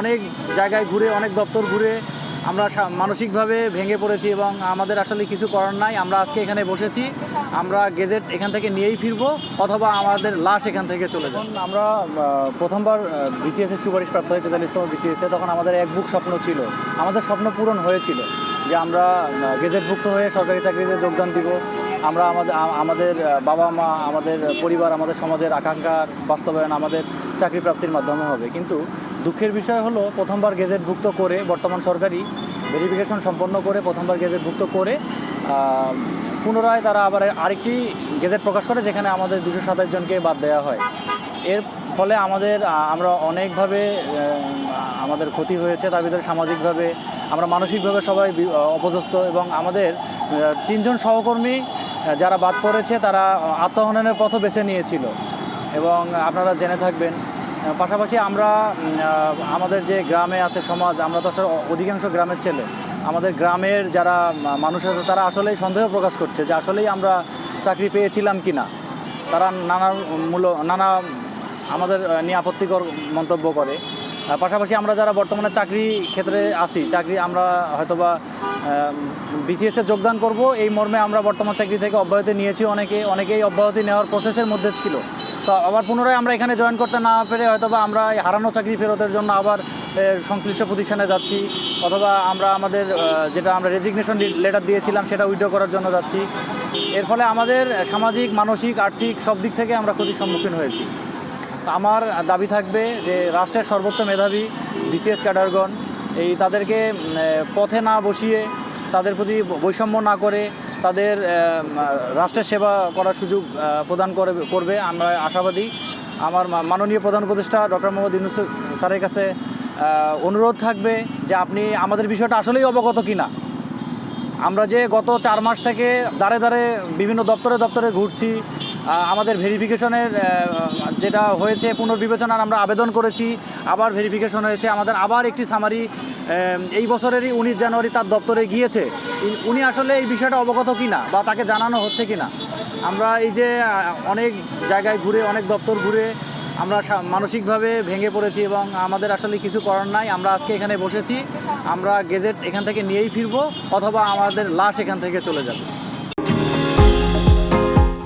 অনেক জায়গায় ঘুরে, অনেক দপ্তর ঘুরে আমরা মানসিকভাবে ভেঙে পড়েছি এবং আমাদের আসলে কিছু করার নাই। আমরা আজকে এখানে বসেছি, আমরা গেজেট এখান থেকে নিয়েই ফিরবো অথবা আমাদের লাশ এখান থেকে চলে যাবে। আমরা প্রথমবার বিসিএসের সুপারিশ প্রাপ্ত হয় তেতাল্লিশতম বিসিএস তখন আমাদের এক বুক স্বপ্ন ছিল। আমাদের স্বপ্ন পূরণ হয়েছিল যে আমরা গেজেটভুক্ত হয়ে সরকারি চাকরিতে যোগদান দিব। আমরা আমাদের আমাদের বাবা মা, আমাদের পরিবার, আমাদের সমাজের আকাঙ্ক্ষার বাস্তবায়ন আমাদের চাকরি প্রাপ্তির মাধ্যমে হবে। কিন্তু দুঃখের বিষয় হলো প্রথমবার গেজেটভুক্ত করে বর্তমান সরকারি ভেরিফিকেশন সম্পন্ন করে প্রথমবার গেজেটভুক্ত করে পুনরায় তারা আবার আরেকটি গেজেট প্রকাশ করে যেখানে আমাদের দুশো সাতাশ জনকে বাদ দেওয়া হয়। এর ফলে আমাদের আমরা অনেকভাবে আমাদের ক্ষতি হয়েছে তার ভিতরে সামাজিকভাবে, আমরা মানসিকভাবে সবাই অপদস্থ এবং আমাদের তিনজন সহকর্মী যারা বাদ পড়েছে তারা আত্মহননের পথ বেছে নিয়েছিল। এবং আপনারা জেনে থাকবেন পাশাপাশি আমরা আমাদের যে গ্রামে আছে সমাজ, আমরা তো আসলে অধিকাংশ গ্রামের ছেলে। আমাদের গ্রামের যারা মানুষ আছে, তারা আসলেই সন্দেহ প্রকাশ করছে যে আসলেই আমরা চাকরি পেয়েছিলাম কি না তারা নানা মূল, নানা আমাদের নিয়ে আপত্তিকর মন্তব্য করে। পাশাপাশি আমরা যারা বর্তমানে চাকরি ক্ষেত্রে আছি, চাকরি আমরা হয়তোবা বিসিএসে যোগদান করব। এই মর্মে আমরা বর্তমান চাকরি থেকে অব্যাহতি নিয়েছি। অনেকে, অনেকেই অব্যাহতি নেওয়ার প্রসেসের মধ্যে ছিল। তো আবার পুনরায় আমরা এখানে জয়েন করতে না পেরে হয়তোবা আমরা এই হারানো চাকরি ফেরতের জন্য আবার সংশ্লিষ্ট প্রতিষ্ঠানে যাচ্ছি, অথবা আমরা আমাদের যেটা আমরা রেজিগনেশন লেটার দিয়েছিলাম সেটা উইড্রো করার জন্য যাচ্ছি। এর ফলে আমাদের সামাজিক, মানসিক, আর্থিক সব দিক থেকে আমরা ক্ষতির সম্মুখীন হয়েছি। আমার দাবি থাকবে যে রাষ্ট্রের সর্বোচ্চ মেধাবী বিসিএস ক্যাডারগণ, এই তাদেরকে পথে না বসিয়ে তাদের প্রতি বৈষম্য না করে তাদের রাষ্ট্রের সেবা করার সুযোগ প্রদান করে, করবে। আমরা আশাবাদী। আমার মাননীয় প্রধান উপদেষ্টা ডক্টর মোহাম্মদ ইউনুস স্যারের কাছে অনুরোধ থাকবে যে আপনি আমাদের বিষয়টা আসলেই অবগত কিনা। আমরা যে গত চার মাস থেকে দাঁড়ে দাঁড়ে বিভিন্ন দপ্তরে দপ্তরে ঘুরছি আমাদের ভেরিফিকেশনের যেটা হয়েছে পুনর্বিবেচনার আমরা আবেদন করেছি, আবার ভেরিফিকেশন হয়েছে। আমাদের আবার একটি সামারি এই বছরেরই উনিশ জানুয়ারি তার দপ্তরে গিয়েছে। উনি আসলে এই বিষয়টা অবগত কিনা বা তাকে জানানো হচ্ছে কিনা? আমরা এই যে অনেক জায়গায় ঘুরে, অনেক দপ্তর ঘুরে আমরা মানসিকভাবে ভেঙে পড়েছি এবং আমাদের আসলে কিছু করার নাই। আমরা আজকে এখানে বসেছি। আমরা গেজেট এখান থেকে নিয়েই ফিরবো অথবা আমাদের লাশ এখান থেকে চলে যাবে।